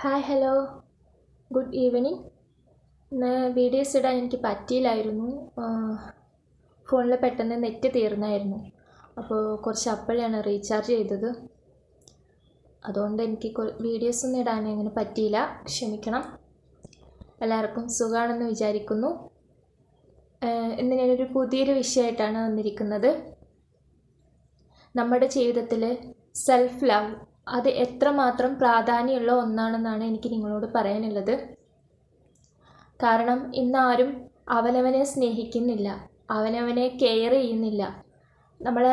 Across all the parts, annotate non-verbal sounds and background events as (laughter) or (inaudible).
Hi hello good evening ഇന്ന് videos ഇടാൻ എനിക്ക് പറ്റിയില്ലായിരുന്നു. ഫോണിൽ പെട്ടെന്ന് നെറ്റ് തീർന്നായിരുന്നു. അപ്പോൾ കുറച്ച് അപ്പോഴാണ് റീചാർജ് ചെയ്തത്. അതുകൊണ്ട് എനിക്ക് വീഡിയോസ് ഒന്നും ഇടാൻ അങ്ങനെ പറ്റിയില്ല. ക്ഷമിക്കണം. എല്ലാവർക്കും സുഖമാണെന്ന് വിചാരിക്കുന്നു. ഇന്ന് ഞാനൊരു പുതിയൊരു വിഷയമായിട്ടാണ് വന്നിരിക്കുന്നത്. നമ്മുടെ ജീവിതത്തിൽ സെൽഫ് ലവ് അത് എത്രമാത്രം പ്രാധാന്യമുള്ള ഒന്നാണെന്നാണ് എനിക്ക് നിങ്ങളോട് പറയാനുള്ളത്. കാരണം ഇന്നാരും അവനവനെ സ്നേഹിക്കുന്നില്ല. അവനവനെ കെയർ ചെയ്യുന്നില്ല. നമ്മളെ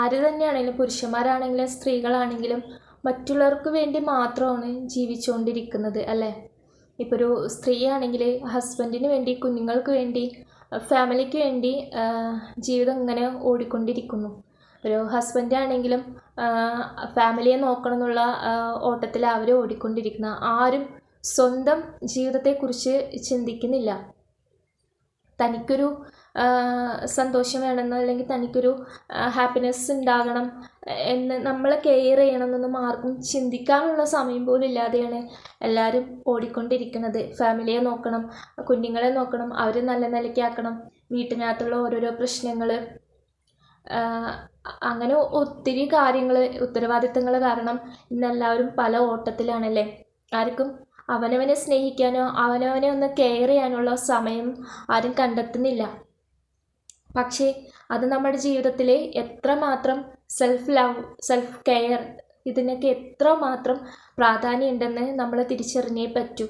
ആര് തന്നെയാണെങ്കിലും പുരുഷന്മാരാണെങ്കിലും സ്ത്രീകളാണെങ്കിലും മറ്റുള്ളവർക്ക് വേണ്ടി മാത്രമാണ് ജീവിച്ചുകൊണ്ടിരിക്കുന്നത് അല്ലേ? ഇപ്പോൾ ഒരു സ്ത്രീ ആണെങ്കിൽ ഹസ്ബൻഡിന് വേണ്ടി കുഞ്ഞുങ്ങൾക്ക് വേണ്ടി ഫാമിലിക്ക് വേണ്ടി ജീവിതം ഇങ്ങനെ ഓടിക്കൊണ്ടിരിക്കുന്നു. ഒരു ഹസ്ബൻഡ് ആണെങ്കിലും ഫാമിലിയെ നോക്കണം എന്നുള്ള ഓട്ടത്തിൽ അവർ ഓടിക്കൊണ്ടിരിക്കുന്ന ആരും സ്വന്തം ജീവിതത്തെക്കുറിച്ച് ചിന്തിക്കുന്നില്ല. തനിക്കൊരു സന്തോഷം വേണമെന്നോ അല്ലെങ്കിൽ തനിക്കൊരു ഹാപ്പിനെസ് ഉണ്ടാകണം എന്ന് നമ്മളെ കെയർ ചെയ്യണമെന്നൊന്നും ആർക്കും ചിന്തിക്കാനുള്ള സമയം പോലും ഇല്ലാതെയാണ് എല്ലാവരും ഓടിക്കൊണ്ടിരിക്കുന്നത്. ഫാമിലിയെ നോക്കണം കുഞ്ഞുങ്ങളെ നോക്കണം അവരെ നല്ല നിലയ്ക്കാക്കണം വീട്ടിനകത്തുള്ള ഓരോരോ പ്രശ്നങ്ങൾ അങ്ങനെ ഒത്തിരി കാര്യങ്ങൾ ഉത്തരവാദിത്തങ്ങൾ കാരണം ഇന്നെല്ലാവരും പല ഓട്ടത്തിലാണല്ലേ? ആർക്കും അവനവനെ സ്നേഹിക്കാനോ അവനവനെ ഒന്ന് കെയർ ചെയ്യാനുള്ള സമയം ആരും കണ്ടെത്തുന്നില്ല. പക്ഷേ അത് നമ്മുടെ ജീവിതത്തിൽ എത്രമാത്രം സെൽഫ് ലവ് സെൽഫ് കെയർ ഇതിനൊക്കെ എത്രമാത്രം പ്രാധാന്യമുണ്ടെന്ന് നമ്മൾ തിരിച്ചറിഞ്ഞേ പറ്റൂ.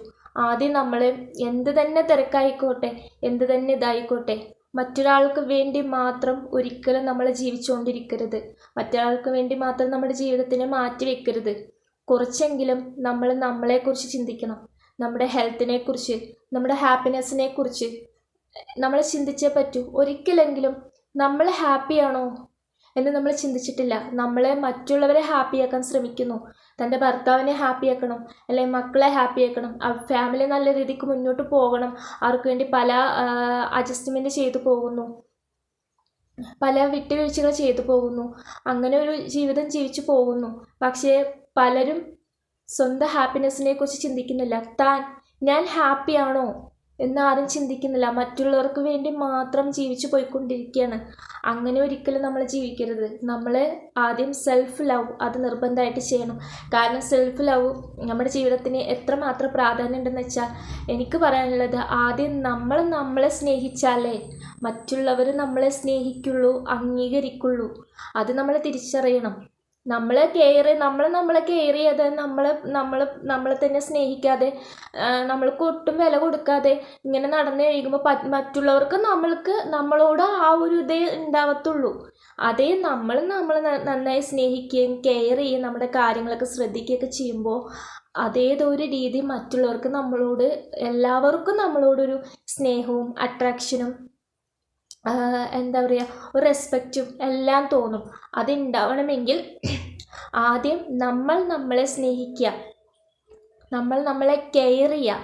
ആദ്യം നമ്മൾ എന്ത് തന്നെ തിരക്കായിക്കോട്ടെ എന്ത് തന്നെ ഇതായിക്കോട്ടെ മറ്റൊരാൾക്ക് വേണ്ടി മാത്രം ഒരിക്കലും നമ്മൾ ജീവിച്ചുകൊണ്ടിരിക്കരുത് മറ്റൊരാൾക്ക് വേണ്ടി മാത്രം നമ്മുടെ ജീവിതത്തിനെ മാറ്റി വെക്കരുത്. കുറച്ചെങ്കിലും നമ്മൾ നമ്മളെക്കുറിച്ച് ചിന്തിക്കണം. നമ്മുടെ ഹെൽത്തിനെക്കുറിച്ച് നമ്മുടെ ഹാപ്പിനെസ്സിനെ കുറിച്ച് നമ്മൾ ചിന്തിച്ചേ പറ്റൂ. ഒരിക്കലെങ്കിലും നമ്മൾ ഹാപ്പിയാണോ? എന്ന് നമ്മൾ ചിന്തിച്ചിട്ടില്ല. നമ്മളെ മറ്റുള്ളവരെ ഹാപ്പിയാക്കാൻ ശ്രമിക്കുന്നു. തന്റെ ഭർത്താവിനെ ഹാപ്പിയാക്കണം അല്ലെങ്കിൽ മക്കളെ ഹാപ്പിയാക്കണം ഫാമിലി നല്ല രീതിക്ക് മുന്നോട്ട് പോകണം അവർക്ക് വേണ്ടി പല അഡ്ജസ്റ്റ്മെന്റ് ചെയ്തു പോകുന്നു. പല വിട്ടുവീഴ്ചകൾ ചെയ്തു പോകുന്നു. അങ്ങനെ ഒരു ജീവിതം ജീവിച്ചു പോകുന്നു. പക്ഷേ പലരും സ്വന്തം ഹാപ്പിനെസ്സിനെ കുറിച്ച് ചിന്തിക്കുന്നില്ല. താൻ ഞാൻ ഹാപ്പിയാണോ എന്ന് ആരും ചിന്തിക്കുന്നില്ല. മറ്റുള്ളവർക്ക് വേണ്ടി മാത്രം ജീവിച്ചു പോയിക്കൊണ്ടിരിക്കുകയാണ് അങ്ങനെ ഒരിക്കലും നമ്മൾ ജീവിക്കരുത്. നമ്മൾ ആദ്യം സെൽഫ് ലവ് അത് നിർബന്ധമായിട്ട് ചെയ്യണം. കാരണം സെൽഫ് ലവ് നമ്മുടെ ജീവിതത്തിന് എത്രമാത്രം പ്രാധാന്യം ഉണ്ടെന്ന് വെച്ചാൽ എനിക്ക് പറയാനുള്ളത് ആദ്യം നമ്മൾ നമ്മളെ സ്നേഹിച്ചാലേ മറ്റുള്ളവർ നമ്മളെ സ്നേഹിക്കുള്ളൂ അംഗീകരിക്കുള്ളൂ. അത് നമ്മൾ തിരിച്ചറിയണം. നമ്മളെ കെയർ നമ്മൾ നമ്മളെ കെയർ ചെയ്യാതെ നമ്മൾ നമ്മൾ നമ്മളെ തന്നെ സ്നേഹിക്കാതെ നമ്മൾക്ക് ഒട്ടും വില കൊടുക്കാതെ ഇങ്ങനെ നടന്നു കഴിയുമ്പോൾ മറ്റുള്ളവർക്ക് നമ്മൾക്ക് നമ്മളോട് ആ ഒരു ഇതേ ഉണ്ടാവത്തുള്ളൂ അതേ നമ്മൾ നമ്മൾ നന്നായി സ്നേഹിക്കുകയും കെയർ ചെയ്യുകയും നമ്മുടെ കാര്യങ്ങളൊക്കെ ശ്രദ്ധിക്കുകയൊക്കെ ചെയ്യുമ്പോൾ അതേതൊരു രീതി മറ്റുള്ളവർക്ക് നമ്മളോട് എല്ലാവർക്കും നമ്മളോടൊരു സ്നേഹവും അട്രാക്ഷനും എന്താ പറയുക ഒരു റെസ്പെക്റ്റും എല്ലാം തോന്നും. അതുണ്ടാവണമെങ്കിൽ (clears throat) ആദ്യം നമ്മൾ നമ്മളെ സ്നേഹിക്കുക നമ്മൾ നമ്മളെ കെയർ ചെയ്യുക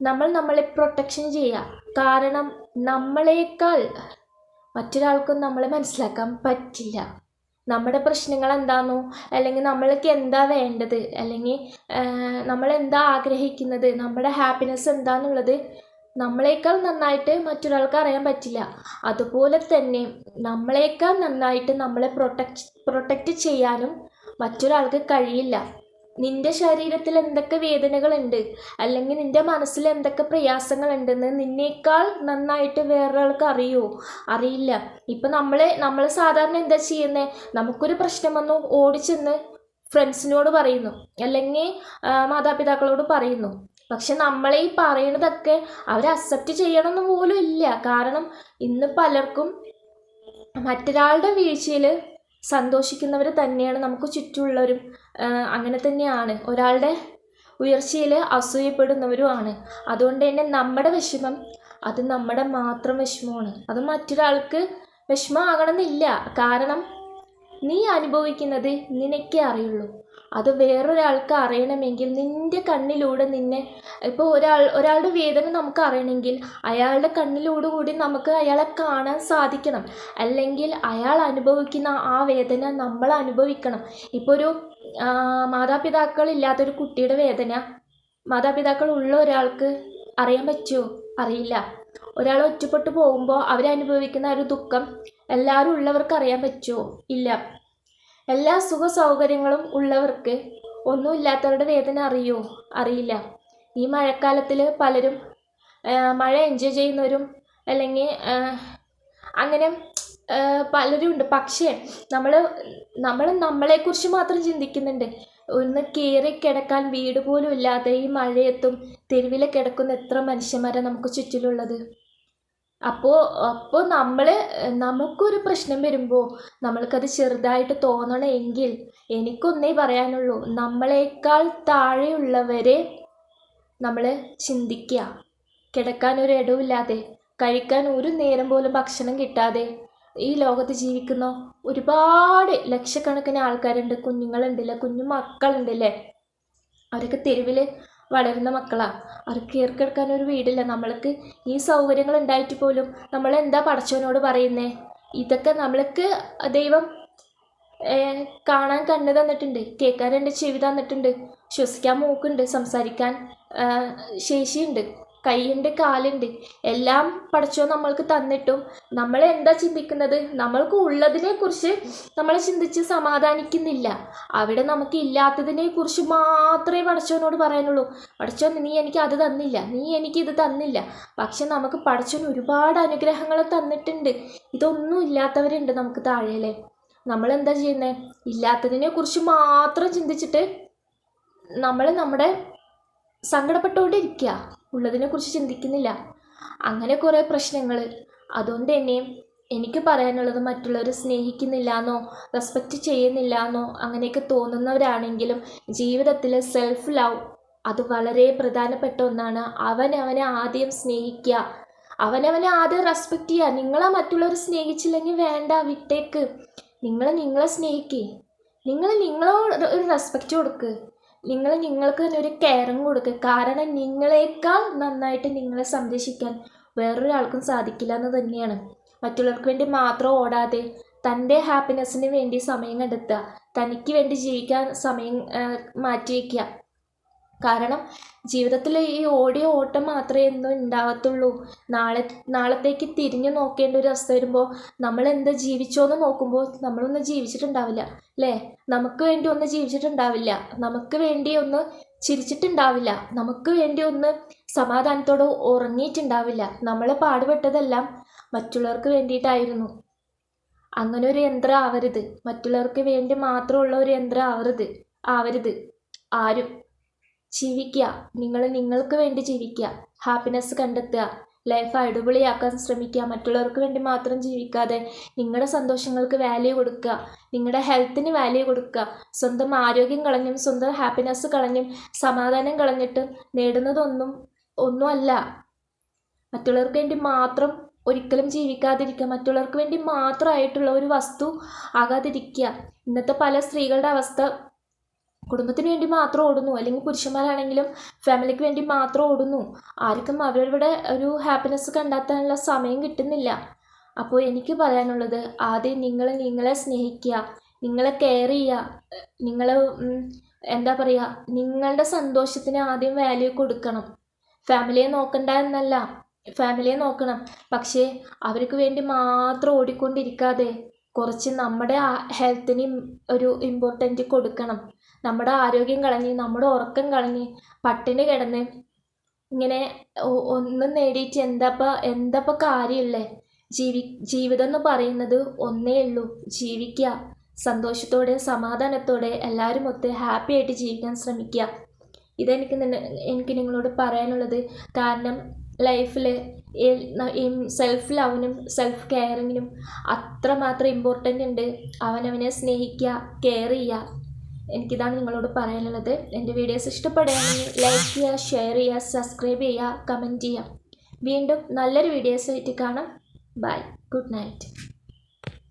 നമ്മൾ നമ്മളെ പ്രൊട്ടക്ഷൻ ചെയ്യുക കാരണം നമ്മളെക്കാൾ മറ്റൊരാൾക്കും നമ്മളെ മനസ്സിലാക്കാൻ പറ്റില്ല. നമ്മുടെ പ്രശ്നങ്ങൾ എന്താണോ അല്ലെങ്കിൽ നമ്മൾക്ക് എന്താ വേണ്ടത് അല്ലെങ്കിൽ നമ്മൾ എന്താ ആഗ്രഹിക്കുന്നത് നമ്മുടെ ഹാപ്പിനെസ് എന്താണെന്നുള്ളത് നമ്മളെക്കാൾ നന്നായിട്ട് മറ്റൊരാൾക്ക് അറിയാൻ പറ്റില്ല. അതുപോലെ തന്നെ നമ്മളെക്കാൾ നന്നായിട്ട് നമ്മളെ പ്രൊട്ടക്ട് പ്രൊട്ടക്റ്റ് ചെയ്യാനും മറ്റൊരാൾക്ക് കഴിയില്ല. നിന്റെ ശരീരത്തിൽ എന്തൊക്കെ വേദനകളുണ്ട്? അല്ലെങ്കിൽ നിന്റെ മനസ്സിൽ എന്തൊക്കെ പ്രയാസങ്ങളുണ്ടെന്ന് നിന്നേക്കാൾ നന്നായിട്ട് വേറൊരാൾക്ക് അറിയോ? അറിയില്ല. ഇപ്പം നമ്മൾ നമ്മൾ സാധാരണ എന്താ ചെയ്യുന്നത് നമുക്കൊരു പ്രശ്നം വന്നു ഓടിച്ചെന്ന് ഫ്രണ്ട്സിനോട് പറയുന്നു. അല്ലെങ്കിൽ മാതാപിതാക്കളോട് പറയുന്നു. പക്ഷെ നമ്മളെ ഈ പറയണതൊക്കെ അവർ അക്സെപ്റ്റ് ചെയ്യണമെന്ന് പോലും ഇല്ല. കാരണം ഇന്ന് പലർക്കും മറ്റൊരാളുടെ വീഴ്ചയിൽ സന്തോഷിക്കുന്നവർ തന്നെയാണ് നമുക്ക് ചുറ്റുമുള്ളവരും അങ്ങനെ തന്നെയാണ്. ഒരാളുടെ ഉയർച്ചയിൽ അസൂയപ്പെടുന്നവരുമാണ് അതുകൊണ്ട് തന്നെ നമ്മുടെ വിഷമം അത് നമ്മുടെ മാത്രം വിഷമമാണ്. അത് മറ്റൊരാൾക്ക് വിഷമമാകണമെന്നില്ല. കാരണം നീ അനുഭവിക്കുന്നത് നിനക്കേ അറിയുള്ളൂ. അത് വേറൊരാൾക്ക് അറിയണമെങ്കിൽ നിന്റെ കണ്ണിലൂടെ നിന്നെ ഇപ്പോൾ ഒരാൾ ഒരാളുടെ വേദന നമുക്ക് അറിയണമെങ്കിൽ അയാളുടെ കണ്ണിലൂടെ കൂടി നമുക്ക് അയാളെ കാണാൻ സാധിക്കണം. അല്ലെങ്കിൽ അയാൾ അനുഭവിക്കുന്ന ആ വേദന നമ്മൾ അനുഭവിക്കണം. ഇപ്പോൾ ഒരു മാതാപിതാക്കൾ മാതാപിതാക്കളില്ലാത്തൊരു കുട്ടിയുടെ വേദന മാതാപിതാക്കൾ ഉള്ള ഒരാൾക്ക് അറിയാൻ പറ്റുമോ അറിയില്ല. ഒരാൾ ഒറ്റപ്പെട്ടു പോകുമ്പോൾ അവരനുഭവിക്കുന്ന ഒരു ദുഃഖം എല്ലാവരും ഉള്ളവർക്ക് അറിയാൻ പറ്റുമോ ഇല്ല. എല്ലാ സുഖ സൗകര്യങ്ങളും ഉള്ളവർക്ക് ഒന്നുമില്ലാത്തവരുടെ വേദന അറിയോ? അറിയില്ല. ഈ മഴക്കാലത്തിൽ പലരും മഴ എൻജോയ് ചെയ്യുന്നവരും അല്ലെങ്കിൽ അങ്ങനെ പലരും ഉണ്ട്. പക്ഷേ നമ്മൾ നമ്മൾ നമ്മളെക്കുറിച്ച് മാത്രം ചിന്തിക്കുന്നുണ്ട്. ഒന്ന് കയറി കിടക്കാൻ വീട് പോലും ഇല്ലാതെ ഈ മഴയത്തും തെരുവിലെ കിടക്കുന്ന എത്ര മനുഷ്യന്മാരാണ് നമുക്ക് ചുറ്റിലുള്ളത്? അപ്പോൾ അപ്പോൾ നമ്മൾ നമുക്കൊരു പ്രശ്നം വരുമ്പോൾ നമ്മൾക്കത് ചെറുതായിട്ട് തോന്നണമെങ്കിൽ എനിക്കൊന്നേ പറയാനുള്ളൂ നമ്മളെക്കാൾ താഴെയുള്ളവരെ നമ്മൾ ചിന്തിക്കുക. കിടക്കാൻ ഒരു ഇടവില്ലാതെ കഴിക്കാൻ ഒരു നേരം പോലും ഭക്ഷണം കിട്ടാതെ ഈ ലോകത്ത് ജീവിക്കുന്ന ഒരുപാട് ലക്ഷക്കണക്കിന് ആൾക്കാരുണ്ട് കുഞ്ഞുങ്ങളുണ്ടല്ലേ കുഞ്ഞു മക്കളുണ്ടല്ലേ അവരൊക്കെ തെരുവിൽ വളരുന്ന മക്കളാണ് അവർക്ക് കീർക്കെടുക്കാൻ ഒരു വീടില്ല. നമ്മൾക്ക് ഈ സൗകര്യങ്ങൾ ഉണ്ടായിട്ട് പോലും നമ്മൾ എന്താ പടച്ചവനോട് പറയുന്നേ? ഇതൊക്കെ നമ്മൾക്ക് ദൈവം കാണാൻ കണ്ണ് തന്നിട്ടുണ്ട്. കേൾക്കാൻ രണ്ട് ചെവി തന്നിട്ടുണ്ട്. ശ്വസിക്കാൻ മൂക്കുണ്ട്. സംസാരിക്കാൻ ശേഷിയുണ്ട്. കൈയുണ്ട് കാലുണ്ട്. എല്ലാം പടച്ചോ നമ്മൾക്ക് തന്നിട്ടും. നമ്മൾ എന്താ ചിന്തിക്കുന്നത്? നമ്മൾക്ക് ഉള്ളതിനെ കുറിച്ച് നമ്മൾ ചിന്തിച്ച് സമാധാനിക്കുന്നില്ല. അവിടെ നമുക്ക് ഇല്ലാത്തതിനെ കുറിച്ച് മാത്രമേ പടച്ചവനോട് പറയാനുള്ളൂ. പടച്ചോൻ നീ എനിക്ക് അത് തന്നില്ല. നീ എനിക്ക് ഇത് തന്നില്ല. പക്ഷെ നമുക്ക് പടച്ചോൻ ഒരുപാട് അനുഗ്രഹങ്ങൾ തന്നിട്ടുണ്ട്. ഇതൊന്നും ഇല്ലാത്തവരുണ്ട് നമുക്ക് താഴെയല്ലേ നമ്മൾ എന്താ ചെയ്യുന്നത് ഇല്ലാത്തതിനെ കുറിച്ച് മാത്രം ചിന്തിച്ചിട്ട് നമ്മൾ നമ്മുടെ സങ്കടപ്പെട്ടുകൊണ്ടിരിക്കുക. ഉള്ളതിനെക്കുറിച്ച് ചിന്തിക്കുന്നില്ല. അങ്ങനെ കുറേ പ്രശ്നങ്ങൾ. അതുകൊണ്ട് തന്നെയും എനിക്ക് പറയാനുള്ളത് മറ്റുള്ളവരെ സ്നേഹിക്കുന്നില്ല എന്നോ റെസ്പെക്റ്റ് ചെയ്യുന്നില്ല എന്നോ അങ്ങനെയൊക്കെ തോന്നുന്നവരാണെങ്കിലും ജീവിതത്തിൽ സെൽഫ് ലവ് അത് വളരെ പ്രധാനപ്പെട്ട ഒന്നാണ്. അവനവനെ ആദ്യം സ്നേഹിക്കുക. അവനവനെ ആദ്യം റെസ്പെക്റ്റ് ചെയ്യുക. നിങ്ങളെ മറ്റുള്ളവർ സ്നേഹിച്ചില്ലെങ്കിൽ വേണ്ട വിട്ടേക്ക്. നിങ്ങൾ നിങ്ങളെ സ്നേഹിക്കേ. നിങ്ങൾ നിങ്ങളോട് ഒരു റെസ്പെക്റ്റ് കൊടുക്ക്. നിങ്ങൾ നിങ്ങൾക്ക് തന്നെ ഒരു കെയറും കൊടുക്കുക കാരണം നിങ്ങളെക്കാൾ നന്നായിട്ട് നിങ്ങളെ സംരക്ഷിക്കാൻ വേറൊരാൾക്കും സാധിക്കില്ല എന്ന് തന്നെയാണ്. മറ്റുള്ളവർക്ക് വേണ്ടി മാത്രം ഓടാതെ തന്റെ ഹാപ്പിനെസ്സിന് വേണ്ടി സമയം കണ്ടെത്തുക. തനിക്ക് വേണ്ടി ജീവിക്കാൻ സമയം മാറ്റി വയ്ക്കുക കാരണം ജീവിതത്തിൽ ഈ ഓടിയ ഓട്ടം മാത്രമേ എന്നും ഉണ്ടാവത്തുള്ളൂ നാളെ നാളത്തേക്ക് തിരിഞ്ഞു നോക്കേണ്ട ഒരു അവസ്ഥ വരുമ്പോൾ നമ്മൾ എന്താ ജീവിച്ചോ എന്ന് നോക്കുമ്പോൾ നമ്മളൊന്നും ജീവിച്ചിട്ടുണ്ടാവില്ല അല്ലേ? നമുക്ക് വേണ്ടി ഒന്ന് ജീവിച്ചിട്ടുണ്ടാവില്ല. നമുക്ക് വേണ്ടി ഒന്ന് ചിരിച്ചിട്ടുണ്ടാവില്ല. നമുക്ക് വേണ്ടി ഒന്ന് സമാധാനത്തോടെ ഉറങ്ങിയിട്ടുണ്ടാവില്ല. നമ്മൾ പാടുപെട്ടതെല്ലാം മറ്റുള്ളവർക്ക് വേണ്ടിയിട്ടായിരുന്നു. അങ്ങനെ ഒരു യന്ത്രം ആവരുത്. മറ്റുള്ളവർക്ക് വേണ്ടി മാത്രമുള്ള ഒരു യന്ത്രം ആവരുത്. ആവരുത്. ആരും ജീവിക്കുക നിങ്ങൾ നിങ്ങൾക്ക് വേണ്ടി ജീവിക്കുക ഹാപ്പിനെസ് കണ്ടെത്തുക. ലൈഫ് അടിപൊളിയാക്കാൻ ശ്രമിക്കുക. മറ്റുള്ളവർക്ക് വേണ്ടി മാത്രം ജീവിക്കാതെ നിങ്ങളുടെ സന്തോഷങ്ങൾക്ക് വാല്യൂ കൊടുക്കുക. നിങ്ങളുടെ ഹെൽത്തിന് വാല്യൂ കൊടുക്കുക. സ്വന്തം ആരോഗ്യം കളഞ്ഞും സ്വന്തം ഹാപ്പിനെസ് കളഞ്ഞും സമാധാനം കളഞ്ഞിട്ട് നേടുന്നതൊന്നും ഒന്നുമല്ല. മറ്റുള്ളവർക്ക് വേണ്ടി മാത്രം ഒരിക്കലും ജീവിക്കാതിരിക്കുക. മറ്റുള്ളവർക്ക് വേണ്ടി മാത്രമായിട്ടുള്ള ഒരു വസ്തു ആകാതിരിക്കുക. ഇന്നത്തെ പല സ്ത്രീകളുടെ അവസ്ഥ കുടുംബത്തിന് വേണ്ടി മാത്രം ഓടുന്നു. അല്ലെങ്കിൽ പുരുഷന്മാരാണെങ്കിലും ഫാമിലിക്ക് വേണ്ടി മാത്രം ഓടുന്നു. ആർക്കും അവരവരുടെ ഒരു ഹാപ്പിനെസ് കണ്ടെത്താനുള്ള സമയം കിട്ടുന്നില്ല. അപ്പോൾ എനിക്ക് പറയാനുള്ളത് ആദ്യം നിങ്ങൾ നിങ്ങളെ സ്നേഹിക്കുക. നിങ്ങളെ കെയർ ചെയ്യുക. നിങ്ങൾ എന്താ പറയുക നിങ്ങളുടെ സന്തോഷത്തിന് ആദ്യം വാല്യൂ കൊടുക്കണം. ഫാമിലിയെ നോക്കണ്ട എന്നല്ല. ഫാമിലിയെ നോക്കണം. പക്ഷേ അവർക്ക് വേണ്ടി മാത്രം ഓടിക്കൊണ്ടിരിക്കാതെ കുറച്ച് നമ്മുടെ ഹെൽത്തിന് ഒരു ഇമ്പോർട്ടന്റ് കൊടുക്കണം. നമ്മുടെ ആരോഗ്യം കളഞ്ഞ് നമ്മുടെ ഉറക്കം കളഞ്ഞ് പട്ടിണി കിടന്ന് ഇങ്ങനെ ഒന്നും നേടിയിട്ട് എന്താപ്പ എന്താപ്പ കാര്യമില്ലേ ജീവി ജീവിതം എന്ന് പറയുന്നത് ഒന്നേ ഉള്ളൂ. ജീവിക്കുക. സന്തോഷത്തോടെ സമാധാനത്തോടെ എല്ലാവരും ഒത്ത് ഹാപ്പി ആയിട്ട് ജീവിക്കാൻ ശ്രമിക്കുക. ഇതെനിക്ക് എനിക്ക് നിങ്ങളോട് പറയാനുള്ളത് കാരണം ലൈഫിൽ സെൽഫ് ലവിനും സെൽഫ് കെയറിങ്ങിനും അത്രമാത്രം ഇമ്പോർട്ടന്റ് ഉണ്ട്. അവനവനെ സ്നേഹിക്കുക കെയർ ചെയ്യുക. എനിക്കിതാണ് നിങ്ങളോട് പറയാനുള്ളത്. എന്റെ വീഡിയോസ് ഇഷ്ടപ്പെടുകയാണെങ്കിൽ ലൈക്ക് ചെയ്യുക ഷെയർ ചെയ്യുക സബ്സ്ക്രൈബ് ചെയ്യുക കമന്റ് ചെയ്യുക. വീണ്ടും നല്ലൊരു വീഡിയോസ് ആയിട്ട് കാണാം. Bye good night